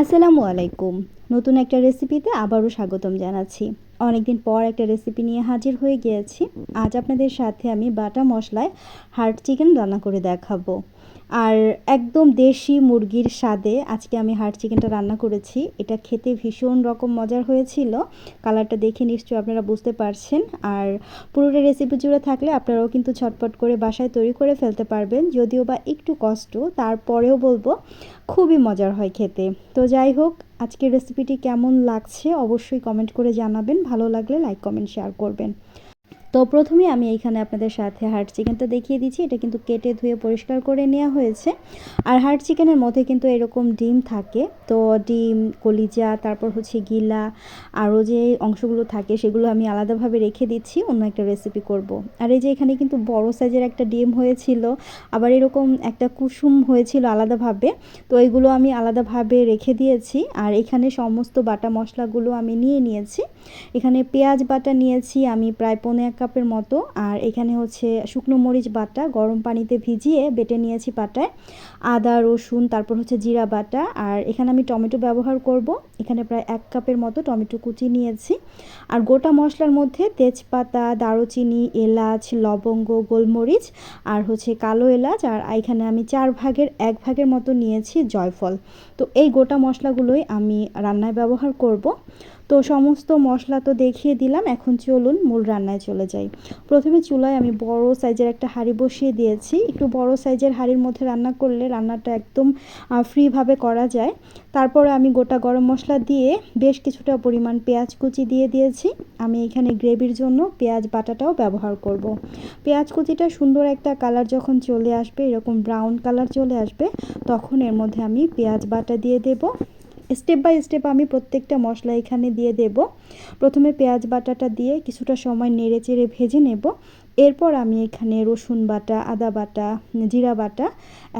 আসসালামু আলাইকুম। নতুন একটা রেসিপিতে আবারও স্বাগতম জানাচ্ছি। অনেকদিন পর একটা রেসিপি নিয়ে হাজির হয়ে গিয়েছি। আজ আপনাদের সাথে আমি বাটা মশলায় হার্ড চিকেন রান্না করে দেখাবো। আর একদম দেশি মুরগির স্বাদে আজকে আমি হার্ড চিকেনটা রান্না করেছি। এটা খেতে ভীষণ রকম মজার হয়েছিল। কালারটা দেখে নিশ্চয়ই আপনারা বুঝতে পারছেন। আর পুরোটা রেসিপি জুড়ে থাকলে আপনারাও কিন্তু ছটপট করে বাসায় তৈরি করে ফেলতে পারবেন, যদিও বা একটু কষ্ট। তারপরেও বলব, খুবই মজার হয় খেতে। তো যাই হোক, আজকের রেসিপিটি কেমন লাগছে অবশ্যই কমেন্ট করে জানাবেন। ভালো লাগলে লাইক কমেন্ট শেয়ার করবেন। তো প্রথমে আমি এইখানে আপনাদের সাথে হার্ড চিকেনটা দেখিয়ে দিচ্ছি। এটা কিন্তু কেটে ধুয়ে পরিষ্কার করে নেওয়া হয়েছে। আর হার্ড চিকেনের মধ্যে কিন্তু এরকম ডিম থাকে। তো ডিম, কলিজা, তারপর হচ্ছে গিলা, আরও যে অংশগুলো থাকে সেগুলো আমি আলাদাভাবে রেখে দিচ্ছি। অন্য একটা রেসিপি করব। আর এই যে এখানে কিন্তু বড় সাইজের একটা ডিম হয়েছিল, আবার এরকম একটা কুসুম হয়েছিল আলাদাভাবে। তো এইগুলো আমি আলাদাভাবে রেখে দিয়েছি। আর এখানে সমস্ত বাটা মশলাগুলো আমি নিয়ে নিয়েছি। এখানে পেঁয়াজ বাটা নিয়েছি। আমি প্রায় পনেরো এক কাপের মতো। আর এখানে হচ্ছে শুকনো মরিচ বাটা গরম পানিতে ভিজিয়ে বেটে নিয়েছি পাটায়। আদা, রসুন, তারপর হচ্ছে জিরা বাটা। আর এখানে আমি টমেটো ব্যবহার করব। এখানে প্রায় এক কাপের মতো টমেটো কুচি নিয়েছি। আর গোটা মশলার মধ্যে তেজপাতা, দারুচিনি, এলাচ, লবঙ্গ, গোলমরিচ আর হচ্ছে কালো এলাচ আর এখানে আমি চার ভাগের এক ভাগের মতো নিয়েছি জয়ফল। তো এই গোটা মশলাগুলোই আমি রান্নায় ব্যবহার করব। তো সমস্ত মশলা তো দেখিয়ে দিলাম, এখন চলুন মূল রান্নায় চলে যাই। প্রথমে চুলায় আমি বড় সাইজের একটা হাঁড়ি বসিয়ে দিয়েছি। একটু বড় সাইজের হাঁড়ির মধ্যে রান্না করলে রান্নাটা একদম ফ্রিভাবে করা যায়। তারপরে আমি গোটা গরম মশলা দিয়ে বেশ কিছুটা পরিমাণ পেঁয়াজ কুচি দিয়ে দিয়েছি। আমি এখানে গ্রেভির জন্য পেঁয়াজ বাটাটাও ব্যবহার করব। পেঁয়াজ কুচিটা সুন্দর একটা কালার যখন চলে আসবে, এরকম ব্রাউন কালার চলে আসবে, তখন এর মধ্যে আমি পেঁয়াজ বাটা দিয়ে দেব। স্টেপ বাই স্টেপ আমি প্রত্যেকটা মশলা এখানে দিয়ে দেব। প্রথমে পেঁয়াজ বাটাটা দিয়ে কিছুটা সময় নেড়ে চেড়ে ভেজে নেব। এরপর আমি এখানে রসুন বাটা, আদা বাটা, জিরা বাটা,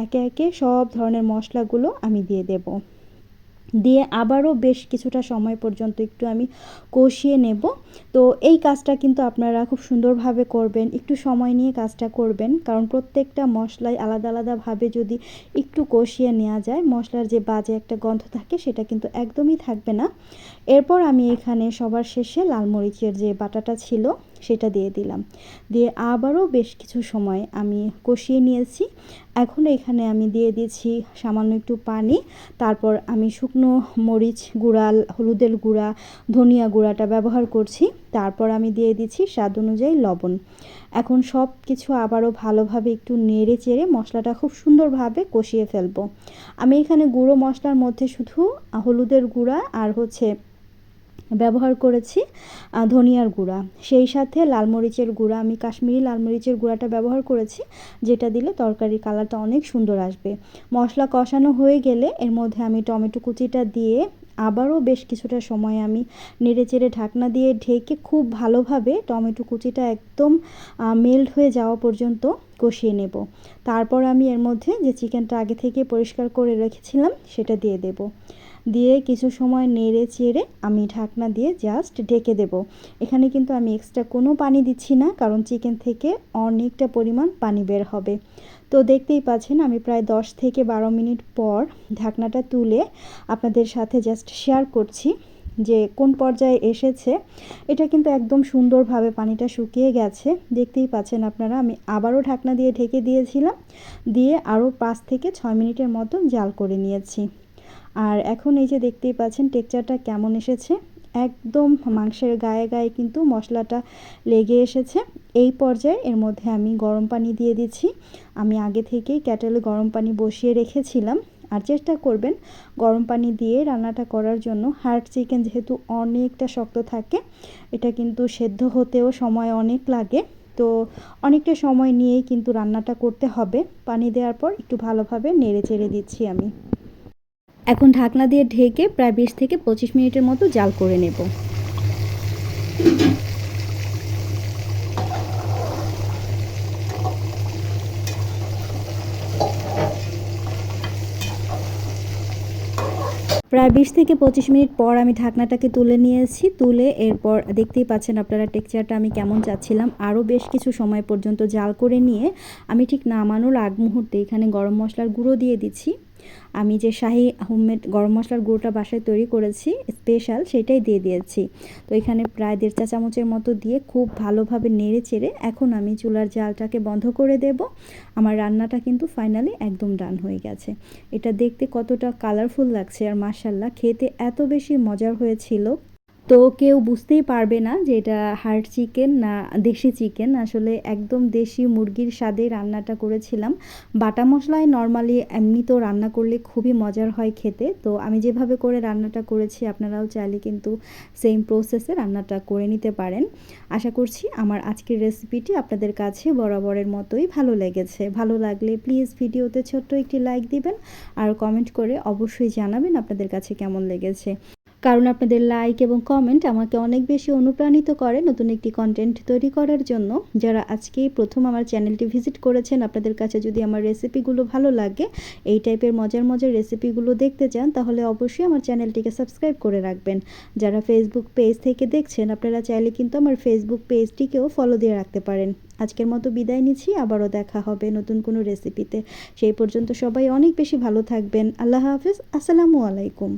একে একে সব ধরনের মশলাগুলো আমি দিয়ে দেব। দিয়ে আবারও বেশ কিছুটা সময় পর্যন্ত একটু আমি কষিয়ে নেব। তো এই কাজটা কিন্তু আপনারা খুব সুন্দরভাবে করবেন, একটু সময় নিয়ে কাজটা করবেন। কারণ প্রত্যেকটা মশলাই আলাদা আলাদাভাবে যদি একটু কষিয়ে নেওয়া যায়, মশলার যে বাজে একটা গন্ধ থাকে সেটা কিন্তু একদমই থাকবে না। এরপর আমি এখানে সবার শেষে লাল মরিচের যে বাটাটা ছিল সেটা দিয়ে দিলাম। দিয়ে আবারও বেশ কিছু সময় আমি কষিয়ে নিয়েছি। এখন এখানে আমি দিয়ে দিয়েছি সামান্য একটু পানি। তারপর আমি শুকনো মরিচ গুঁড়া, হলুদের গুঁড়া, ধনিয়া গুঁড়াটা ব্যবহার করছি। তারপর আমি দিয়ে দিচ্ছি স্বাদ অনুযায়ী লবণ। এখন সব কিছু আবারও ভালোভাবে একটু নেড়ে চেড়ে মশলাটা খুব সুন্দরভাবে কষিয়ে ফেলব। আমি এখানে গুঁড়ো মশলার মধ্যে শুধু হলুদের গুঁড়া আর হচ্ছে ব্যবহার করেছি ধনিয়ার গুঁড়া। সেই সাথে লাল মরিচের গুঁড়া, আমি কাশ্মীরি লাল মরিচের গুঁড়াটা ব্যবহার করেছি, যেটা দিলে তরকারির কালারটা অনেক সুন্দর আসবে। মশলা কষানো হয়ে গেলে এর মধ্যে আমি টমেটো কুচিটা দিয়ে আবারও বেশ কিছুটা সময় আমি নেড়ে চেড়ে ঢাকনা দিয়ে ঢেকে খুব ভালোভাবে টমেটো কুচিটা একদম মেল্ট হয়ে যাওয়া পর্যন্ত কষিয়ে নেব। তারপর আমি এর মধ্যে যে চিকেনটা আগে থেকে পরিষ্কার করে রেখেছিলাম, সেটা দিয়ে দেব। দিয়ে কিছু সময় নেড়ে চেড়ে আমি ঢাকনা দিয়ে জাস্ট ঢেকে দেব। এখানে কিন্তু আমি এক্সট্রা কোনো পানি দিচ্ছি না, কারণ চিকেন থেকে অনেকটা পরিমাণ পানি বের হবে। তো দেখতেই পাচ্ছেন, আমি প্রায় দশ থেকে বারো মিনিট পর ঢাকনাটা তুলে আপনাদের সাথে জাস্ট শেয়ার করছি যে কোন পর্যায়ে এসেছে। এটা কিন্তু একদম সুন্দরভাবে পানিটা শুকিয়ে গেছে। দেখতেই পাচ্ছেন আপনারা, আমি আবারও ঢাকনা দিয়ে ঢেকে দিয়েছিলাম, দিয়ে আরও পাঁচ থেকে ছয় মিনিটের মতো জাল করে নিয়েছি। আর এখন এই যে দেখতেই পাচ্ছেন টেক্সচারটা কেমন এসেছে? একদম মাংসের গায়ে গায়ে কিন্তু মশলাটা লেগে এসেছে। এই পর্যায়ে এর মধ্যে আমি গরম পানি দিয়ে দিচ্ছি। আমি আগে থেকেই ক্যাটেলে গরম পানি বসিয়ে রেখেছিলাম। আর চেষ্টা করবেন গরম পানি দিয়ে রান্নাটা করার জন্য। হার্ড চিকেন যেহেতু অনেকটা শক্ত থাকে, এটা কিন্তু সেদ্ধ হতেও সময় অনেক লাগে। তো অনেকটা সময় নিয়েই কিন্তু রান্নাটা করতে হবে। পানি দেওয়ার পর একটু ভালোভাবে নেড়ে চেড়ে দিচ্ছি আমি। এখন ঢাকনা দিয়ে ঢেকে প্রায় বিশ থেকে পঁচিশ মিনিটের মতো জাল করে নেব। প্রায় বিশ থেকে পঁচিশ মিনিট পর আমি ঢাকনাটাকে তুলে নিয়েছি। তুলে এরপর দেখতেই পাচ্ছেন আপনারা টেক্সচারটা আমি কেমন চাচ্ছিলাম। আরও বেশ কিছু সময় পর্যন্ত জাল করে নিয়ে আমি ঠিক নামানোর আগ মুহূর্তে এখানে গরম মশলার গুঁড়ো দিয়ে দিচ্ছি। আমি যে শাহি হোমমেড গরম মশলার গুঁড়োটা বাসায় তৈরি করেছি স্পেশাল সেটাই দিয়ে দিয়েছি। তো এখানে প্রায় দেড় চা চামচের মতো দিয়ে খুব ভালোভাবে নেড়ে চেড়ে এখন আমি চুলার জালটাকে বন্ধ করে দেব। আমার রান্নাটা কিন্তু ফাইনালি একদম ডান হয়ে গেছে। এটা দেখতে কতটা কালারফুল লাগছে আর মাসাল্লাহ খেতে এত বেশি মজার হয়েছিল। তো কেউ বুঝতেই পারবে না যে এটা হার্ড চিকেন না দেশি চিকেন। আসলে একদম দেশি মুরগির স্বাদে রান্নাটা করেছিলাম। বাটা মশলায় নর্মালি এমনি তো রান্না করলে খুবই মজার হয় খেতে। তো আমি যেভাবে করে রান্নাটা করেছি, আপনারাও চাইলে কিন্তু সেম প্রসেসে রান্নাটা করে নিতে পারেন। আশা করছি আমার আজকের রেসিপিটি আপনাদের কাছে বরাবরের মতোই ভালো লেগেছে। ভালো লাগলে প্লিজ ভিডিওতে ছোট্ট একটি লাইক দিবেন। আর কমেন্ট করে অবশ্যই জানাবেন আপনাদের কাছে কেমন লেগেছে। কারণ আপনাদের লাইক এবং কমেন্ট আমাকে অনেক বেশি অনুপ্রাণিত করে নতুন একটি কন্টেন্ট তৈরি করার জন্য। যারা আজকেই প্রথম আমার চ্যানেলটি ভিজিট করেছেন, আপনাদের কাছে যদি আমার রেসিপিগুলো ভালো লাগে, এই টাইপের মজার মজার রেসিপিগুলো দেখতে চান, তাহলে অবশ্যই আমার চ্যানেলটিকে সাবস্ক্রাইব করে রাখবেন। যারা ফেসবুক পেজ থেকে দেখছেন, আপনারা চাইলে কিন্তু আমার ফেসবুক পেজটিকেও ফলো দিয়ে রাখতে পারেন। আজকের মতো বিদায় নিচ্ছি, আবারও দেখা হবে নতুন কোনো রেসিপিতে সেই পর্যন্ত সবাই অনেক বেশি ভালো থাকবেন। আল্লাহ হাফিজ, আসসালামু আলাইকুম।